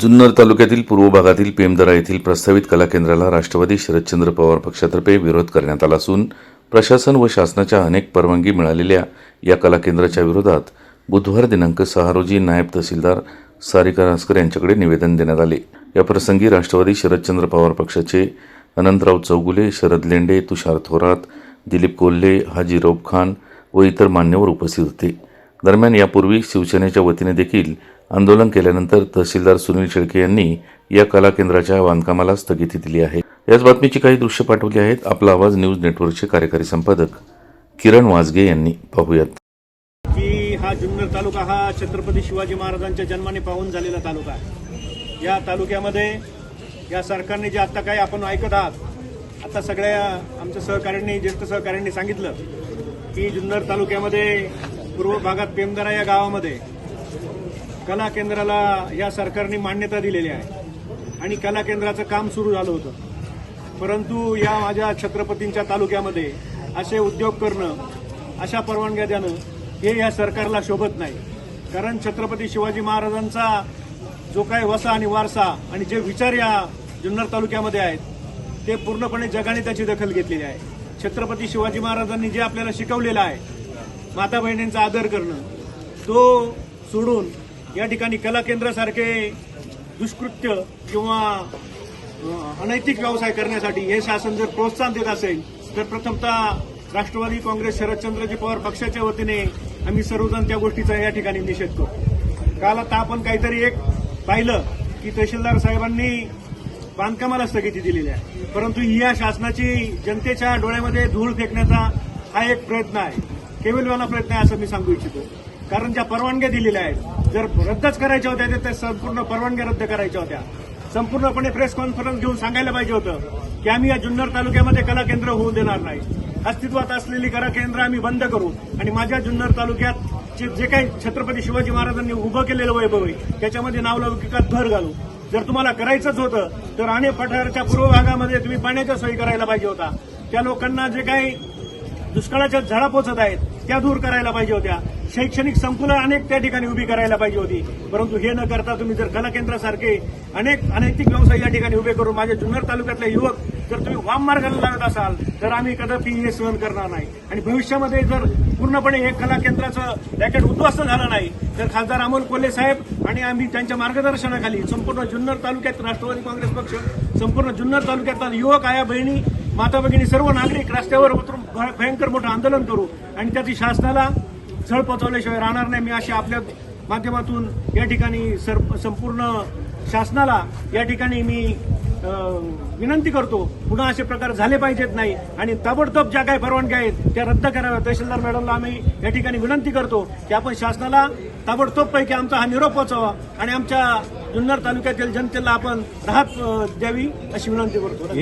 जुन्नर तालुक्यातील पूर्व भागातील पेमदरा येथील प्रस्तावित कला केंद्राला राष्ट्रवादी शरदचंद्र पवार पक्षातर्फे विरोध करण्यात आला असून प्रशासन व शासनाच्या अनेक परवानगी मिळालेल्या या कला केंद्राच्या विरोधात बुधवार दिनांक सहा रोजी नायब तहसीलदार सारिका रासकर यांच्याकडे निवेदन देण्यात आले. या प्रसंगी राष्ट्रवादी शरदचंद्र पवार पक्षाचे अनंतराव चौगुले शरद लेंडे तुषार थोरात दिलीप कोल्हे हाजी रौफ खान व इतर मान्यवर उपस्थित होते. दरम्यान यापूर्वी शिवसेनेच्या वतीने देखील आंदोलन केल्यानंतर तहसीलदार सुनील शेळके यांनी या कला केंद्राच्या बांधकामाला स्थगिती दिली आहे. याच बातमीची काही दृश्य पाठवली आहेत. आपला आवाज न्यूज नेटवर्कचे कार्यकारी संपादक किरण वाजगे यांनी पाहूयात. की हा जुन्नर तालुका हा छत्रपती शिवाजी महाराजांच्या जन्माने पाहून झालेला तालुका आहे. या तालुक्यामध्ये या सरकारने जे आता काही आपण ऐकत आहात आता सगळ्या आमच्या सहकाऱ्यांनी ज्येष्ठ सहकाऱ्यांनी सांगितलं की जुन्नर तालुक्यामध्ये पूर्व भागात पेमदरा या गावामध्ये कला केंद्राला या सरकारने मान्यता दिलेली आहे. आणि कला केंद्राचं काम सुरू झालं होतं. परंतु या माझ्या छत्रपतींच्या तालुक्यामध्ये असे उद्योग करणं अशा परवानग्या देणं हे या सरकारला शोभत नाही. कारण छत्रपती शिवाजी महाराजांचा जो काही वसा आणि वारसा आणि जे विचार या जुन्नर तालुक्यामध्ये आहेत ते पूर्णपणे जगाने त्याची दखल घेतलेली आहे. छत्रपती शिवाजी महाराजांनी जे आपल्याला शिकवलेलं आहे माता बहिणींचा आदर करणं तो सोडून या ठिकाणी कला केंद्रासारखे दुष्कृत्य किंवा अनैतिक व्यवसाय करण्यासाठी हे शासन जर प्रोत्साहन देत असेल तर प्रथमतः राष्ट्रवादी काँग्रेस शरदचंद्रजी पवार पक्षाच्या वतीने आम्ही सर्वजण त्या गोष्टीचा या ठिकाणी निषेध करू. काल आता आपण काहीतरी एक पाहिलं की तहसीलदार साहेबांनी बांधकामाला स्थगिती दिलेली आहे. परंतु ही या शासनाची जनतेच्या डोळ्यामध्ये धूळ फेकण्याचा हा एक प्रयत्न आहे. केवलवाना प्रयत्न आहे असं मी सांगू इच्छितो. कारण ज्या परवानग्या दिलेल्या आहेत जर रद्दच करायच्या होत्या तर त्या संपूर्ण परवानग्या रद्द करायच्या होत्या. संपूर्णपणे प्रेस कॉन्फरन्स घेऊन सांगायला पाहिजे होतं की आम्ही या जुन्नर तालुक्यामध्ये कला केंद्र होऊ देणार नाही. अस्तित्वात असलेली कला केंद्र आम्ही बंद करू. आणि माझ्या जुन्नर तालुक्यात जे काही छत्रपती शिवाजी महाराजांनी उभं केलेलं वैभव आहे त्याच्यामध्ये नावलौकिकात भर घालू. जर तुम्हाला करायचंच होतं तर आणि पठारच्या पूर्व भागामध्ये तुम्ही पाण्याच्या सोयी करायला पाहिजे होता. त्या लोकांना जे काही दुष्काळाच्या झळा पोचत आहेत त्या दूर करायला पाहिजे होत्या. शैक्षणिक संकुलं अनेक त्या ठिकाणी उभी करायला पाहिजे होती. परंतु हे न करता तुम्ही जर कला केंद्रासारखे अनेक अनैतिक व्यवसाय या ठिकाणी उभे करून माझ्या जुन्नर तालुक्यातले युवक जर तुम्ही वाम मार्गाला लागत असाल तर आम्ही कदापि हे सहन करणार नाही. आणि भविष्यामध्ये जर पूर्णपणे हे कला केंद्राचं रॅकेट उद्ध्वस्त झालं नाही तर खासदार अमोल कोल्हे साहेब आणि आम्ही त्यांच्या मार्गदर्शनाखाली संपूर्ण जुन्नर तालुक्यात राष्ट्रवादी काँग्रेस पक्ष संपूर्ण जुन्नर तालुक्यातला युवक आया बहिणी माता भगिनी सर्व नागरिक रस्त्यावर उतरून भयंकर मोठं आंदोलन करू आणि त्याची शासनाला झळ पचवल्याशिवाय राहणार नाही. मी अशी आपल्या माध्यमातून या ठिकाणी सर संपूर्ण शासनाला या ठिकाणी मी विनंती करतो पुन्हा असे प्रकार झाले पाहिजेत नाही आणि ताबडतोब ज्या काही परवानग्या आहेत त्या रद्द कराव्या तहसीलदार मॅडमला आम्ही या ठिकाणी विनंती करतो की आपण शासनाला ताबडतोब पैकी आमचा हा निरोप पोचावा आणि आमच्या जुन्नर तालुक्यातील जनतेला आपण राहत द्यावी अशी विनंती करतो.